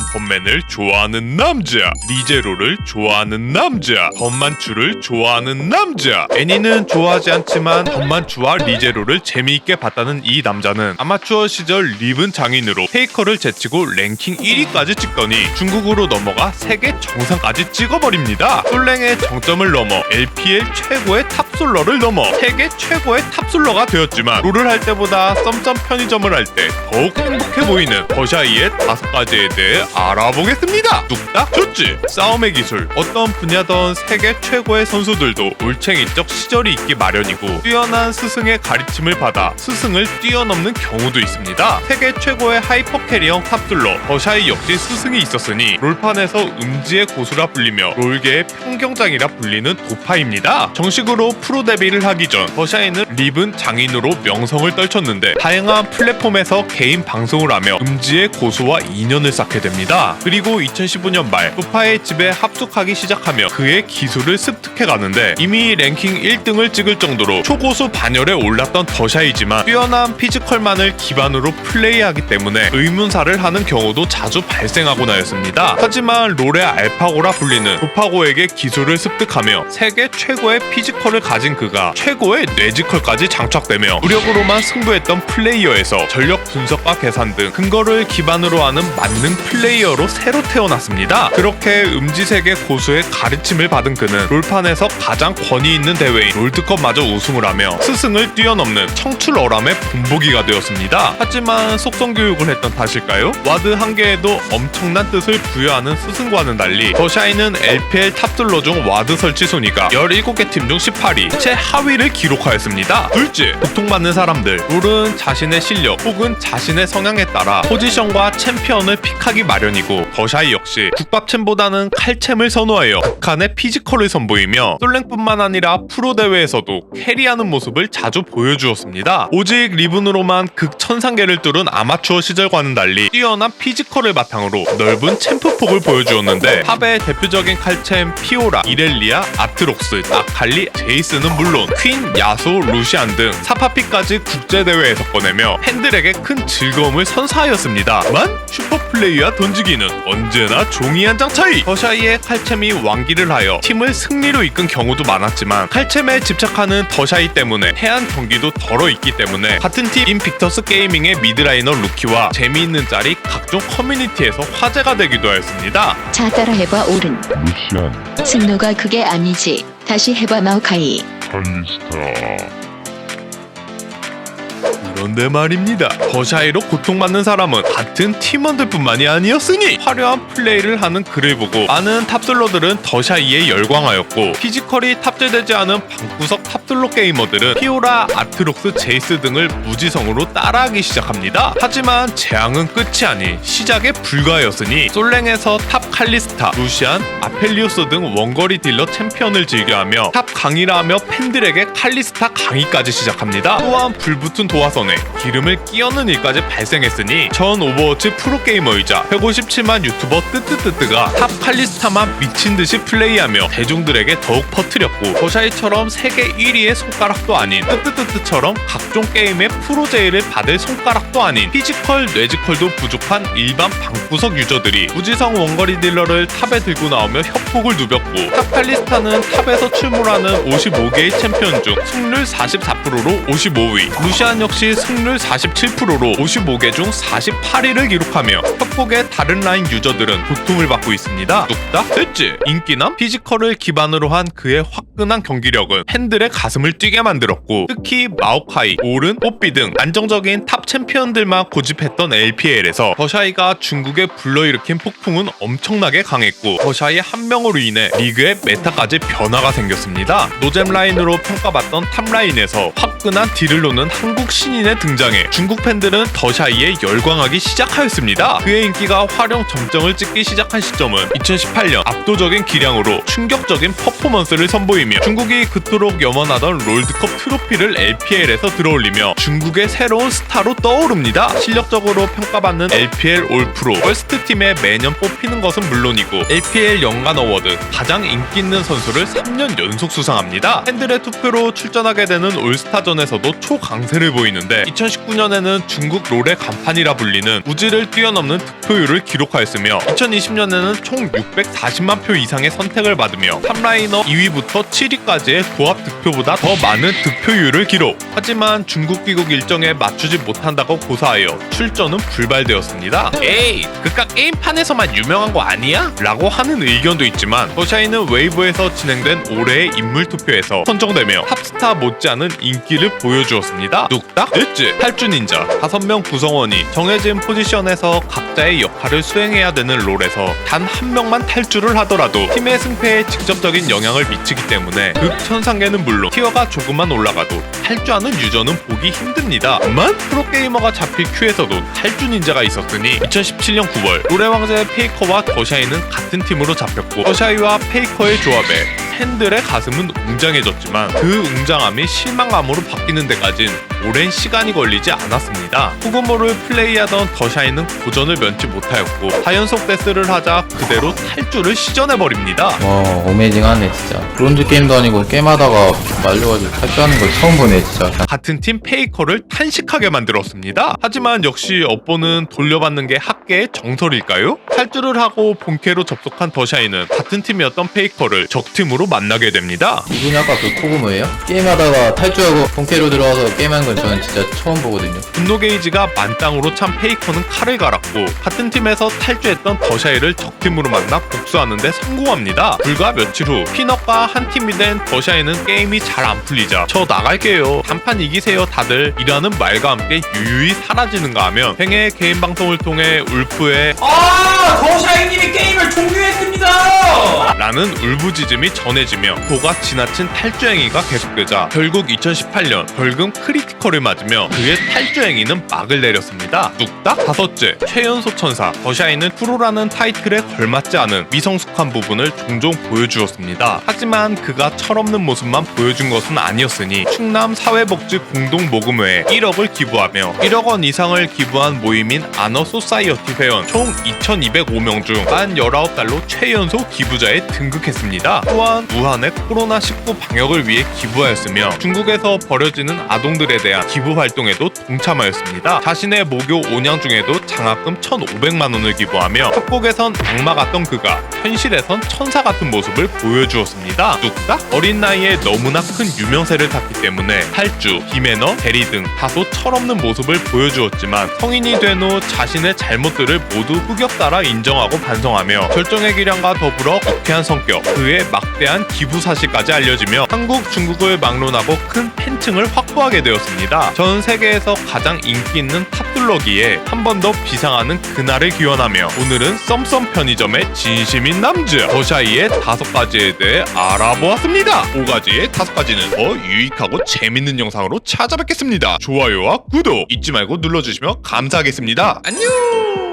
원펀맨을 좋아하는 남자, 리제로를 좋아하는 남자, 범만추를 좋아하는 남자. 애니는 좋아하지 않지만 범만추와 리제로를 재미있게 봤다는 이 남자는 아마추어 시절 리븐 장인으로 페이커를 제치고 랭킹 1위까지 찍더니 중국으로 넘어가 세계 정상까지 찍어버립니다. 솔랭의 정점을 넘어 LPL 최고의 탑솔러를 넘어 세계 최고의 탑솔러가 되었지만 롤을 할 때보다 썸썸 편의점을 할 때 더욱 행복해 보이는 버샤이의 다섯 가지에 대해 알아보겠습니다. 뚝딱 좋지. 싸움의 기술 어떤 분야던 세계 최고의 선수들도 올챙이적 시절이 있기 마련이고 뛰어난 스승의 가르침을 받아 스승을 뛰어넘는 경우도 있습니다. 세계 최고의 하이퍼 캐리형 탑슬러 버샤이 역시 스승이 있었으니 롤판에서 음지의 고수라 불리며 롤계의 평경장이라 불리는 도파입니다. 정식으로 프로 데뷔를 하기 전 버샤이는 리븐 장인으로 명성을 떨쳤는데 다양한 플랫폼에서 개인 방송을 하며 음지의 고수와 인연을 쌓게 됩니다. 그리고 2015년 말 도파의 집에 합숙하기 시작하며 그의 기술을 습득해 가는데 이미 랭킹 1등을 찍을 정도로 초고수 반열에 올랐던 더샤이지만 뛰어난 피지컬만을 기반으로 플레이하기 때문에 의문사를 하는 경우도 자주 발생하곤 하였습니다. 하지만 롤의 알파고라 불리는 도파고에게 기술을 습득하며 세계 최고의 피지컬을 가진 그가 최고의 뇌지컬까지 장착되며 무력으로만 승부했던 플레이어에서 전력 분석과 계산 등 근거를 기반으로 하는 만능 플레이어로 새로 태어났습니다. 그렇게 음지세계 고수의 가르침을 받은 그는 롤판에서 가장 권위 있는 대회인 롤드컵마저 우승을 하며 스승을 뛰어넘는 청출어람의 본보기가 되었습니다. 하지만 속성 교육을 했던 탓일까요? 와드 한 개에도 엄청난 뜻을 부여하는 스승과는 달리 더 샤이는 LPL 탑들러 중 와드 설치 순위가 17개 팀 중 18위 최 하위를 기록하였습니다. 둘째, 고통받는 사람들 롤은 자신의 실력 혹은 자신의 성향에 따라 포지션과 챔피언을 픽하기 마련이고 더샤이 역시 국밥챔보다는 칼챔을 선호하여 극한의 피지컬을 선보이며 솔랭뿐만 아니라 프로 대회에서도 캐리하는 모습을 자주 보여주었습니다. 오직 리븐으로만 극천상계를 뚫은 아마추어 시절과는 달리 뛰어난 피지컬을 바탕으로 넓은 챔프폭을 보여주었는데 탑의 대표적인 칼챔 피오라, 이렐리아, 아트록스, 아칼리, 제이스는 물론 퀸, 야소, 루시안 등 사파피까지 국제대회에서 꺼내며 팬들에게 큰 즐거움을 선사하였습니다 만 슈퍼플레이와 던지기는 언제나 종이 한 장 차이. 더샤이의 칼챔이 왕기를 하여 팀을 승리로 이끈 경우도 많았지만 칼챔에 집착하는 더샤이 때문에 해안 경기도 덜어 있기 때문에 같은 팀인 빅터스 게이밍의 미드라이너 루키와 재미있는 짤이 각종 커뮤니티에서 화제가 되기도 하였습니다. 자 따라해봐 오른. 루시안 승노가 그게 아니지. 다시 해봐 마오카이. 칼리스타 그런데 말입니다. 더샤이로 고통받는 사람은 같은 팀원들뿐만이 아니었으니 화려한 플레이를 하는 그를 보고 많은 탑슬러들은 더샤이에 열광하였고 피지컬이 탑재되지 않은 방구석 탑슬러 게이머들은 피오라, 아트록스, 제이스 등을 무지성으로 따라하기 시작합니다. 하지만 재앙은 끝이 아닌 시작에 불과하였으니 솔랭에서 탑 칼리스타, 루시안, 아펠리오스 등 원거리 딜러 챔피언을 즐겨하며 탑 강의라 하며 팬들에게 칼리스타 강의까지 시작합니다. 또한 불붙은 도화 선에 기름을 끼얹는 일까지 발생했으니 전 오버워치 프로게이머이자 157만 유튜버 뜨뜨뜨뜨가 탑 칼리스타만 미친 듯이 플레이하며 대중들에게 더욱 퍼뜨렸고 더샤이처럼 세계 1위의 손가락도 아닌 뜨뜨뜨뜨처럼 각종 게임의 프로제의를 받을 손가락도 아닌 피지컬, 뇌지컬도 부족한 일반 방구석 유저들이 무지성 원거리 딜러를 탑에 들고 나오며 협곡을 누볐고 탑 칼리스타는 탑에서 출몰하는 55개의 챔피언 중 승률 44%로 55위. 루시안 역시 승률 47%로 55개 중 48위를 기록하며 협곡의 다른 라인 유저들은 고통을 받고 있습니다 뚝딱 됐지 인기남 피지컬을 기반으로 한 그의 화끈한 경기력은 팬들의 가슴을 뛰게 만들었고 특히 마오카이, 오른, 뽀삐 등 안정적인 탑 챔피언들만 고집했던 LPL에서 더샤이가 중국에 불러일으킨 폭풍은 엄청나게 강했고 더샤이 한 명으로 인해 리그의 메타까지 변화가 생겼습니다. 노잼 라인으로 평가받던 탑 라인에서 화끈한 딜을 놓는 한국 신인의 등장에 중국 팬들은 더샤이에 열광하기 시작하였습니다. 그의 인기가 활용 점정을 찍기 시작한 시점은 2018년 압도적인 기량으로 충격적인 퍼포먼스를 선보이며 중국이 그토록 염원하던 롤드컵 트로피를 LPL에서 들어올리며 중국의 새로운 스타로 떠오릅니다. 실력적으로 평가받는 LPL 올프로 퍼스트 팀에 매년 뽑히는 것은 물론이고 LPL 연간 어워드 가장 인기 있는 선수를 3년 연속 수상합니다. 팬들의 투표로 출전하게 되는 올스타전에서도 초강세를 보이는데 2019년에는 중국 롤의 간판이라 불리는 우지를 뛰어넘는 득 표율을 기록하였으며 2020년에는 총 640만 표 이상의 선택을 받으며 탑라이너 2위부터 7위까지의 고합 득표보다 더 많은 득표율을 기록. 하지만 중국 귀국 일정에 맞추지 못한다고 고사하여 출전은 불발되었습니다. 에이, 그깟 게임판에서만 유명한 거 아니야? 라고 하는 의견도 있지만 더샤이는 웨이브에서 진행된 올해의 인물 투표에서 선정되며 탑스타 못지않은 인기를 보여주었습니다. 뚝딱 일지 탈주 닌자 5명 구성원이 정해진 포지션에서 각자의 역할을 수행해야 되는 롤에서 단 한 명만 탈주를 하더라도 팀의 승패에 직접적인 영향을 미치기 때문에 극천상계는 물론 티어가 조금만 올라가도 탈주하는 유저는 보기 힘듭니다. 다만 프로게이머가 잡힐 큐에서도 탈주 닌자가 있었으니 2017년 9월 롤의 왕자의 페이커와 더샤이는 같은 팀으로 잡혔고 더샤이와 페이커의 조합에 팬들의 가슴은 웅장해졌지만 그 웅장함이 실망감으로 바뀌는 데까진 오랜 시간이 걸리지 않았습니다. 후고모를 플레이하던 더샤이는 도전을 면치 못하였고 4연속 데스를 하자 그대로 탈주를 시전해버립니다. 와 어메이징하네 진짜 브론즈 게임도 아니고 게임하다가 말려가지고 탈주하는 걸 처음 보네 진짜 같은 팀 페이커를 탄식하게 만들었습니다. 하지만 역시 업보는 돌려받는 게 학계의 정설일까요? 탈주를 하고 본캐로 접속한 더샤이는 같은 팀이었던 페이커를 적팀으로 만나게 됩니다. 이분이 아까 그 코그모예요? 게임하다가 탈주하고 본캐로 들어와서 게임하는 건 저는 진짜 처음 보거든요 분노 게이지가 만땅으로 찬 페이커는 칼을 갈았고 같은 팀에서 탈주했던 더샤이를 적팀으로 만나 복수하는데 성공합니다. 불과 며칠 후 피넛과 한 팀이 된 더샤이는 게임이 잘 안 풀리자 저 나갈게요. 단판 이기세요 다들 이라는 말과 함께 유유히 사라지는가 하면 팽의 개인 방송을 통해 울프의 아, 더샤이님이 게임을 종료했습니다. 라는 울부짖음이 전해지며 도가 지나친 탈주 행위가 계속되자 결국 2018년 벌금 크리티컬을 맞으며 그의 탈주 행위는 막을 내렸습니다. 뚝딱 다섯째 최연소 천사 더샤이는 프로라는 타이틀에 걸맞지 않은 미성숙한 부분을 종종 보여주었습니다. 하지만 그가 철없는 모습만 보여준 것은 아니었으니 충남 사회복지 공동 모금회에 1억을 기부하며 1억 원 이상을 기부한 모임인 아너 소사이어티 회원 총 2,205명 중 만 19달로 최연소 기부자에 등극했습니다. 또한 무한의 코로나19 방역을 위해 기부하였으며 중국에서 버려지는 아동들에 대한 기부 활동에도 동참하였습니다. 자신의 모교 5냥 중에도 장학금 1,500만 원을 기부하며 협곡에선 악마 같던 그가 현실에선 천사 같은 모습을 보여주었습니다. 뚝딱 어린 나이에 너무나 큰 유명세를 탔기 때문에 탈주, 비매너, 대리 등 다소 철없는 모습을 보여주었지만 성인이 된 후 자신의 잘못들을 모두 흑역 따라 인정하고 반성하며 결정의 기량과 더불어 유쾌한 성격, 그의 막대한 기부 사실까지 알려지며 한국, 중국을 막론하고 큰 팬층을 확보하게 되었습니다. 전 세계에서 가장 인기 있는 탑블러기에 한 번 더 비상하는 그날을 기원하며 오늘은 썸썸 편의점의 진심인 남자 더샤이의 다섯 가지에 대해 알아보았습니다. 5가지의 다섯 가지는 더 유익하고 재밌는 영상으로 찾아뵙겠습니다. 좋아요와 구독 잊지 말고 눌러주시면 감사하겠습니다. 안녕!